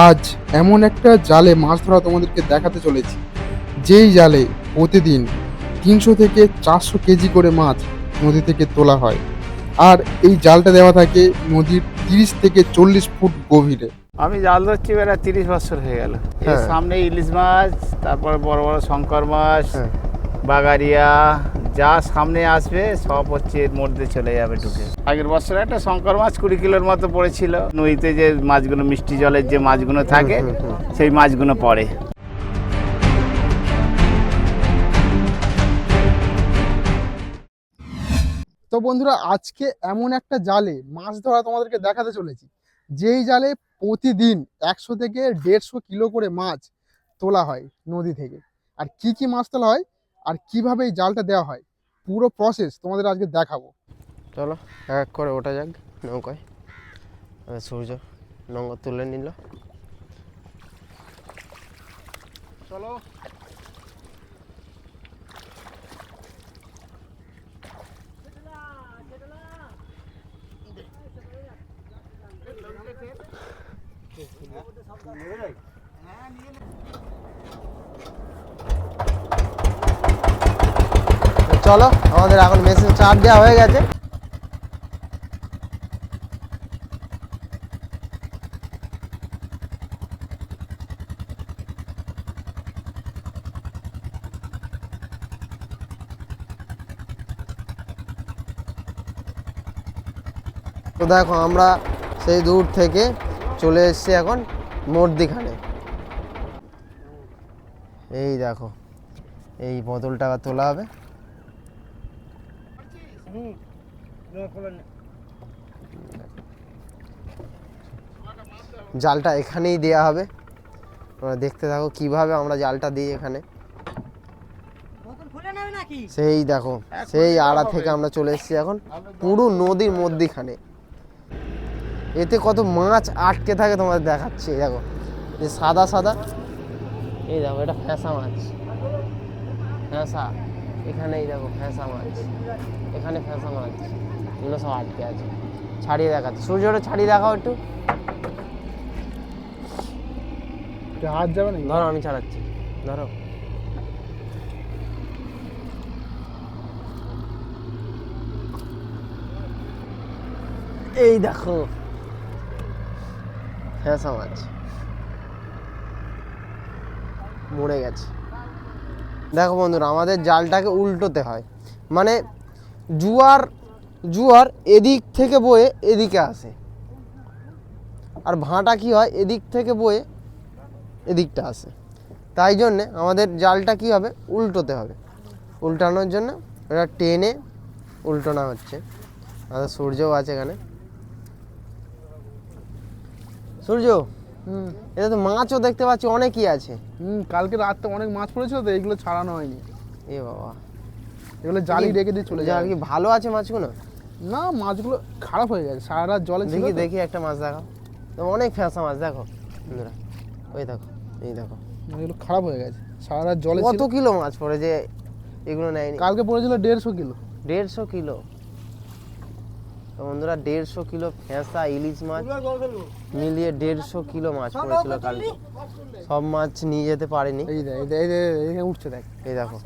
আজ এমন একটা জালে মাছ ধরা তোমাদেরকে দেখাতে চলেছি যেই জালে প্রতিদিন তিনশো থেকে চারশো কেজি করে মাছ নদী থেকে তোলা হয় আর এই জালটা দেওয়া থাকে নদীর তিরিশ থেকে চল্লিশ ফুট গভীরে আমি জাল ধরছি বেলা তিরিশ বছর হয়ে গেল হ্যাঁ। সামনে ইলিশ মাছ তারপরে বড় বড় শঙ্কর মাছ হ্যাঁ। বাগারিয়া যা সামনে আসবে সব হচ্ছে এর মধ্যে চলে যাবে ঢুকে। আগের বছর একটা শঙ্কর মাছ কুড়ি কিলোর মতো পড়েছিল। নদীতে যে মাছগুলো মিষ্টি জলের যে মাছগুলো থাকে সেই মাছগুলো পড়ে। তো বন্ধুরা আজকে এমন একটা জালে মাছ ধরা তোমাদেরকে দেখাতে চলেছি। যেই জালে প্রতিদিন একশো থেকে দেড়শো কিলো করে মাছ তোলা হয় নদী থেকে। আর কি কি মাছ তোলা হয়? আর কীভাবে এই জালটা দেওয়া হয়? পুরো প্রসেস তোমাদের আজকে দেখাবো। চলো, এক এক করে ওটা যাক, নৌকায়। সূর্য নৌকা তুলে নিল। চলো। তো চলো, আমাদের এখন মেশিন চার্জ দেওয়া হয়ে গেছে। তো দেখো, আমরা সেই দূর থেকে চলে এসেছি এখন মূর্তিখানে এই দেখো, এই বোতল টাকা তোলা হবে। জালটা এখানেই দেয়া হবে। তোমরা দেখতে থাকো কীভাবে আমরা জালটা দিই এখানে। সেই দেখো সেই আড়া থেকে আমরা চলে এসেছি এখন পুরো নদীর মধ্যিখানে। এতে কত মাছ আটকে থাকে তোমাদের দেখাচ্ছি এই দেখো। এই সাদা সাদা। এই দেখো এটা ফ্যাসা মাছ। ফ্যাসা। এখানে এই দেখো ফ্যাসা মাছ এখানে ফ্যাসা মাছ এগুলো সব আটকে আছে। ছাড়িয়ে দেখাচ্ছে। সূর্যটা ছাড়িয়ে দেখাও একটু। হাত যাবে না ধরো আমি ছাড়াচ্ছি। ধরো। এই দেখো। ফ্যাসা মাছ মরে গেছে। দেখো বন্ধুরা, আমাদের জালটাকে উল্টোতে হয়। মানে জুয়ার জুয়ার এদিক থেকে বয়ে এদিকে আসে। আর ভাঁটা কি হয়? এদিক থেকে বয়ে এদিকটা আসে। তাই জন্যে আমাদের জালটা কি হবে? উল্টোতে হবে। উল্টানোর জন্য এটা টেনে উল্টানো হচ্ছে। আমাদের সূর্যও আছে এখানে। সূর্য! হুম। এটা তো মাছও দেখতে পাচ্ছি অনেকই আছে। হুম কালকে রাতে অনেক মাছ পড়েছিল তো এগুলো ছাড়ানো হয়নি। এ বাবা। এগুলো জালি রেখে দিয়ে চলে যায় কি ভালো আছে মাছগুলো? না মাছগুলো খারাপ হয়ে গেছে সারা রাত জলে দেখি দেখি একটা মাছ দেখাও। তো অনেক ফ্যাঁসা মাছ দেখো বন্ধুরা। ওই দেখো এই দেখো। এগুলো খারাপ হয়ে গেছে সারা রাত জলে কত কিলো মাছ পড়ে যে এগুলো নেয়নি? কালকে পড়েছিল দেড়শো কিলো। দেড়শো কিলো? তো বন্ধুরা দেড়শো কিলো ফেঁসা ইলিশ মাছ মিলিয়ে দেড়শো কিলো মাছ পড়েছিল কালকে সব মাছ নিয়ে যেতে পারেনি। এই দেখ উঠছে দেখ। এই দেখো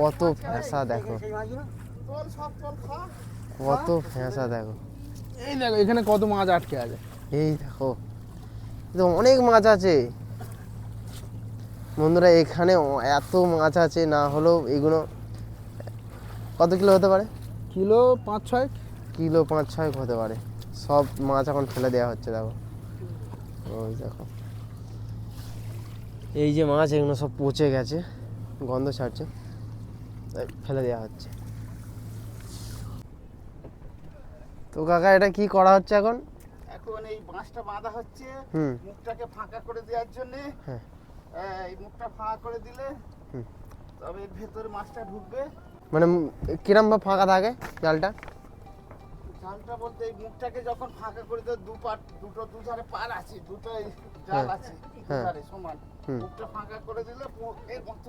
কত ফেঁসা দেখো। কত ফেঁসা দেখো। এই দেখো এখানে কত মাছ আটকে আছে। এই দেখো তো অনেক মাছ আছে। বন্ধুরা এখানে এত মাছ আছে না হলেও এগুলো কত কিলো হতে পারে? কিলো পাঁচ ছয়। কিলো পাঁচ ছয় হতে পারে। সব মাছ এখন ফেলে দেওয়া হচ্ছে দেখো। ওই দেখো। এই যে মাছ এগুলো সব পচে গেছে গন্ধ ছাড়ছে ফেলে দেওয়া হচ্ছে। তো কাকা এটা কি করা হচ্ছে এখন? এখন এই বাঁশটা বাঁধা হচ্ছে মুখটাকে ফাঁকা করে দেওয়ার জন্য। হ্যাঁ। এই মুখটা ফাঁকা করে দিলে। তবে এর ভেতরে মাছটা ঢুকবে। মানে কিরম বা ফাঁকা থাকে জালটা? জালটা বলতে এই মুখটাকে যখন ফাঁকা করে দেয় দু পাট দুটো দুধারে পার আছে দুটো জাল হ্যাঁ, আছে হ্যাঁ। দুধারে সমান। মুখটা ফাঁকা করে দিলে এর মতো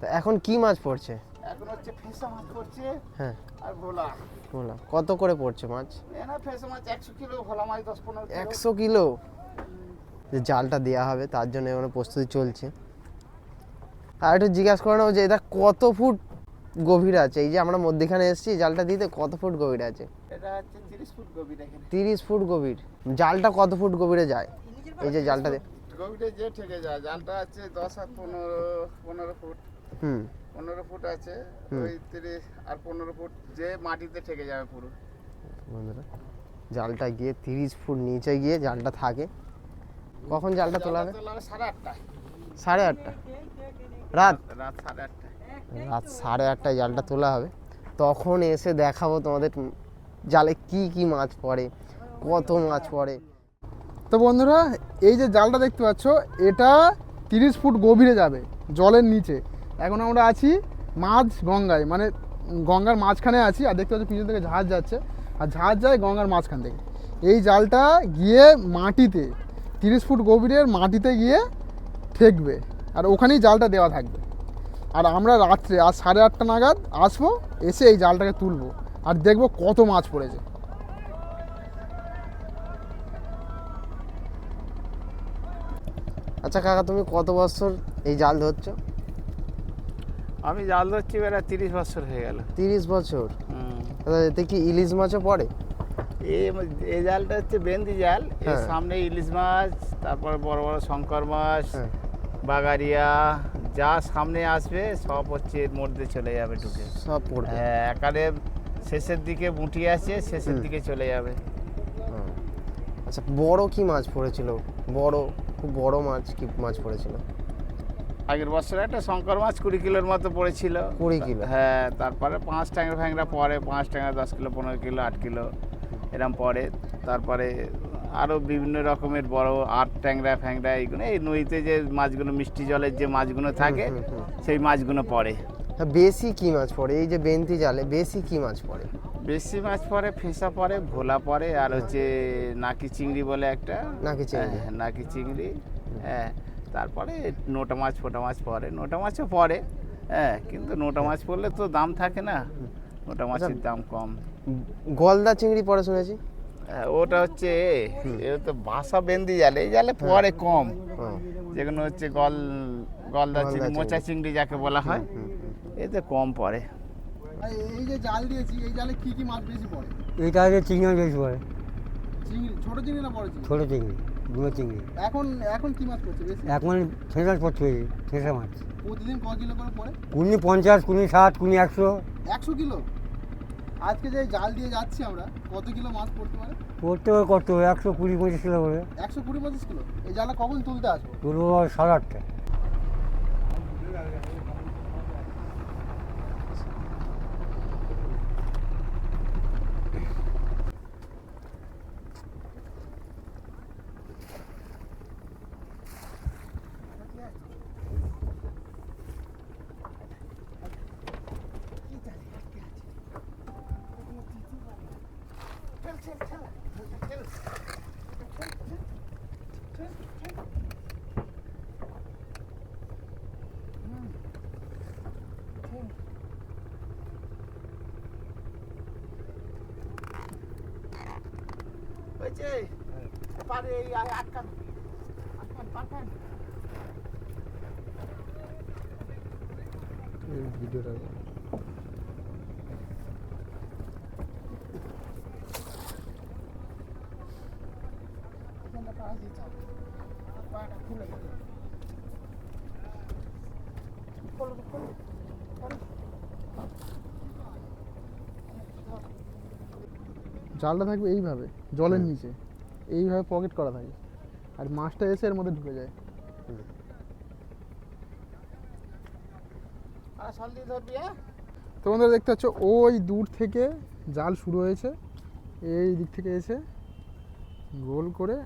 তা এখন কি মাছ পড়ছে? এখন হচ্ছে ফেসা মাছ পড়ছে হ্যাঁ। আর ভোলা। বললাম কত করে পড়ছে মাছ? না ফেসা মাছ একশো কিলো ভোলা মাছ দশ পনেরো কিলো। একশো কিলো? যে জালটা দেওয়া হবে তার জন্য এখানে প্রস্তুতি চলছে। আর একটু জিজ্ঞাসা করে নেব যে এটা কত ফুট গভীর আছে। এই যে আমরা মধ্যখানে এসেছি জালটা দিতে কত ফুট গভীর আছে? এটা হচ্ছে তিরিশ ফুট গভীর এখানে। ফুট গভীর। জালটা কত ফুট গভীরে যায়? এই যে জালটা গভীরে যে ঠেকে যায় জালটা আছে দশ আর পনেরো পনেরো ফুট। হুম। পনেরো ফুট আছে। ওই তিরিশ আর পনেরো ফুট যে মাটিতে ঠেকে যাবে পুরো। বন্ধুরা জালটা গিয়ে তিরিশ ফুট নিচে গিয়ে জালটা থাকে। কখন জালটা তোলা হবে সাড়ে আটটায়। সাড়ে আটটা। রাত? রাত সাড়ে আটটায়। রাত সাড়ে আটটায় জালটা তোলা হবে। তখন এসে দেখাবো তোমাদের জালে কি কি মাছ পড়ে, কত মাছ পড়ে। তো বন্ধুরা, এই যে জালটা দেখতে পাচ্ছ, এটা তিরিশ ফুট গভীরে যাবে, জলের নিচে। এখন আমরা আছি মাঝ গঙ্গায় মানে গঙ্গার মাঝখানে আছি, আর দেখতে পাচ্ছ পিছন থেকে জাহাজ যাচ্ছে, আর জাহাজ যায় গঙ্গার মাঝখান থেকে। এই জালটা গিয়ে মাটিতে, তিরিশ ফুট গভীরের মাটিতে গিয়ে ঠেকবে, আর ওখানেই জালটা দেওয়া থাকবে। আর আমরা রাত্রে আজ সাড়ে আটটা নাগাদ আসব এসে এই জালটাকে তুলবো আর দেখব কত মাছ পড়েছে। আচ্ছা কাকা তুমি কত বছর এই জাল ধরছো? আমি জাল ধরছি বেলা তিরিশ বছর হয়ে গেল। তিরিশ বছর? দাদা, এতে কি ইলিশ মাছও পড়ে? এই জালটা হচ্ছে বেন্দি জাল। এর হ্যাঁ। সামনে ইলিশ মাছ তারপর বড় বড় শঙ্কর মাছ হ্যাঁ। বাগারিয়া যা সামনে আসবে সব হচ্ছে এর মধ্যে চলে যাবে ঢুকে। সব পড়বে। হ্যাঁ একারে শেষের দিকে মুটি আছে শেষের দিকে চলে যাবে। আচ্ছা বড় কি মাছ পড়েছিল? বড় খুব বড় মাছ কি মাছ পড়েছিল? আগের বছর একটা শঙ্কর মাছ কুড়ি কিলোর মতো পড়েছিল। 20 কিলো? হ্যাঁ তারপরে পাঁচ ট্যাংরা ফ্যাংরা পরে পাঁচ ট্যাংরা দশ কিলো পনেরো কিলো আট কিলো এরম পরে তারপরে আরও বিভিন্ন রকমের বড় আট ট্যাংরা ফ্যাংরা এইগুলো এই নদীতে যে মাছগুলো মিষ্টি জলের যে মাছগুলো থাকে। সেই মাছগুলো পড়ে। হ্যাঁ, বেশি কি মাছ পড়ে? এই যে বেন্তি জালে বেশি কি মাছ পড়ে? বেশি মাছ পড়ে ফেসা পড়ে ভোলা পড়ে আর হচ্ছে নাকি চিংড়ি বলে একটা। নাকি চিংড়ি। হ্যাঁ, নাকি চিংড়ি। হ্যাঁ তারপরে নোটা মাছ ফোটা মাছ পড়ে। নোটা মাছও পড়ে হ্যাঁ কিন্তু নোটা মাছ পড়লে তো দাম থাকে না। নোটা মাছের দাম কম। গলদা চিংড়ি পড়ে শুনেছি। হ্যাঁ, ওটা হচ্ছে এ তো বাসা বেন্দি জালে এই জালে পরে কম। যেগুলো হচ্ছে গল গলদা চিংড়ি। মোচা চিংড়ি। যাকে বলা হয়। এতে কম পড়ে। এই যে জাল দিয়েছি এই জালে কি কি মাছ বেশি পড়ে? এটা হচ্ছে চিংড়ি বেশি পড়ে। চিংড়ি ছোট চিংড়ি না বড় চিংড়ি? ছোটো চিংড়ি গুঁড়ো চিংড়ি। এখন এখন কি মাছ পড়ছে বেশি? এখন ঠেসা পড়ছে ঠেসা মাছ। প্রতিদিন ক কিলো করে পড়ে? কুড়ি পঞ্চাশ কুড়ি ষাট কুড়ি একশো। একশো কিলো? আজকে যে জাল দিয়ে যাচ্ছি আমরা কত কিলো মাছ পড়তে পারে? পড়তে হবে করতে হবে একশো কুড়ি পঁচিশ কিলো করে। একশো কুড়ি পঁচিশ কিলো? এই জালটা কখন তুলতে আসব? তুলবো সাড়ে আটটা হয়েছে পারে এই আটকান আটকান পাঠান এই ভিডিওটা জালটা থাকবে এইভাবে জলের নিচে। এইভাবে পকেট করা থাকে। আর মাছটা এসে এর মধ্যে ঢুকে যায়। হ্যাঁ? তো বন্ধুরা দেখতে পাচ্ছ ওই দূর থেকে জাল শুরু হয়েছে। এই দিক থেকে এসে গোল করে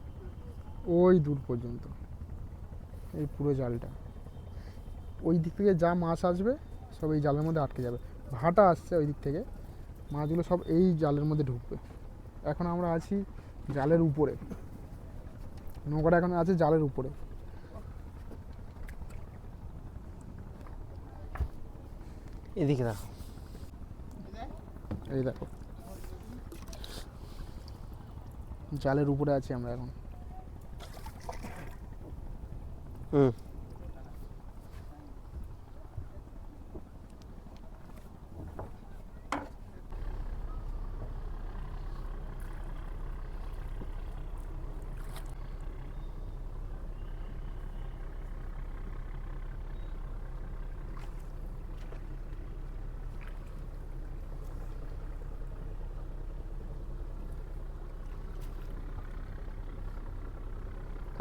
ওই দূর পর্যন্ত। এই পুরো জালটা। ওই দিক থেকে যা মাছ আসবে সব এই জালের মধ্যে আটকে যাবে। ভাটা আসছে ওই দিক থেকে। মাছগুলো সব এই জালের মধ্যে ঢুকবে। এখন আমরা আছি জালের উপরে। নৌকাটা এখন আছে জালের উপরে। এদিকে দেখো। এই দেখো। জালের উপরে আছি আমরা এখন। হুম।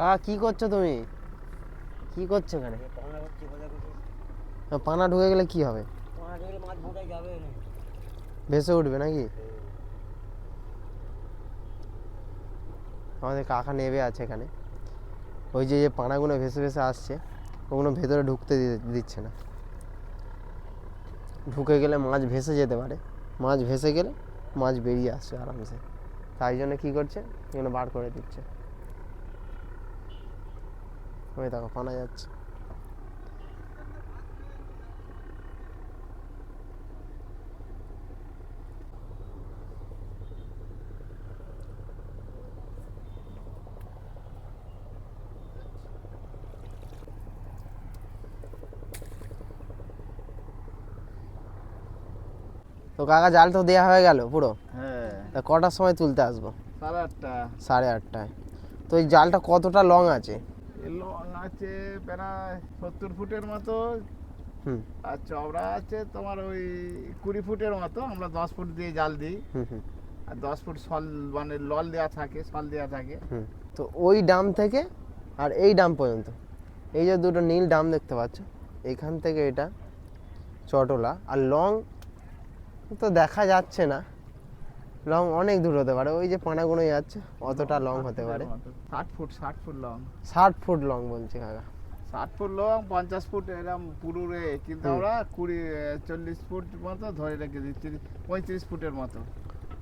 কাকা কি করছ তুমি? কি করছ এখানে? পানা ঢুকে গেলে কি হবে? ভেসে উঠবে নাকি? আমাদের কাকা নেবে আছে এখানে। ওই যে পানাগুলো ভেসে ভেসে আসছে ওগুলো ভেতরে ঢুকতে দিচ্ছে না। ঢুকে গেলে মাছ ভেসে যেতে পারে। মাছ ভেসে গেলে মাছ বেরিয়ে আসছে আরামসে। তাই জন্য কী করছে? এগুলো বার করে দিচ্ছে। ওই দেখো পানা যাচ্ছে। তো কাকা জাল তো দেওয়া হয়ে গেল পুরো? হ্যাঁ। তা কটার সময় তুলতে আসব? সাড়ে আটটা সাড়ে আটটায়। তো এই জালটা কতটা লং আছে? লং আছে প্রায় সত্তর ফুটের মতো। আর চওড়া আছে তোমার ওই কুড়ি ফুটের মতো আমরা দশ ফুট দিয়ে জাল দিই। আর দশ ফুট সল মানে লল দেওয়া থাকে সল দেওয়া থাকে। তো ওই ডাম থেকে আর এই ডাম পর্যন্ত। এই যে দুটো নীল ডাম দেখতে পাচ্ছ এখান থেকে এটা চটলা। আর লং তো দেখা যাচ্ছে না। লং অনেক দূর হতে পারে। ওই যে পানাগুলো যাচ্ছে অতটা লং হতে পারে। ষাট ফুট ষাট ফুট লং ষাট ফুট লং বলছে কাকা। ষাট ফুট লং পঞ্চাশ ফুট এরকম পুরুরে কিন্তু। আমরা কুড়ি চল্লিশ ফুট মতো ধরে রেখে দিচ্ছি পঁয়ত্রিশ ফুটের মতো।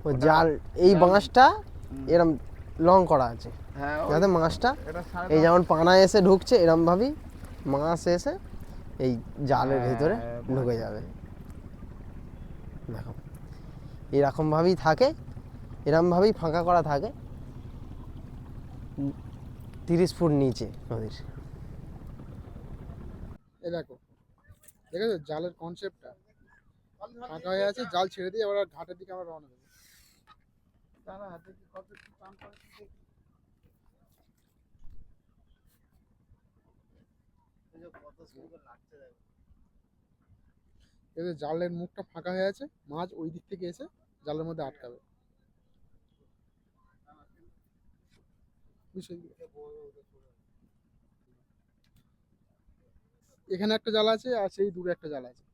ও জাল এই বাঁশটা। এরম লং করা আছে। হ্যাঁ যাতে মাছটা এই যেমন পানা এসে ঢুকছে এরম ভাবেই মাছ এসে এই জালের ভিতরে হ্যাঁ, ঢুকে যাবে। দেখো। এরকম ভাবেই থাকে এরম ভাবেই ফাঁকা করা থাকে, তিরিশ ফুট নিচে নদীর। এই দেখো, দেখেছ জালের কনসেপ্টটা ফাঁকা হয়ে আছে, জাল ছেড়ে দিয়ে এবার ঘাটের দিকে আমরা রওনা দেবো। দেখি। কত লাগছে। যে জালের মুখটা ফাঁকা হয়ে আছে, মাছ ওই দিক থেকে এসে জালের মধ্যে আটকাবে। এখানে একটা জাল আছে আর সেই দূরে একটা জাল আছে।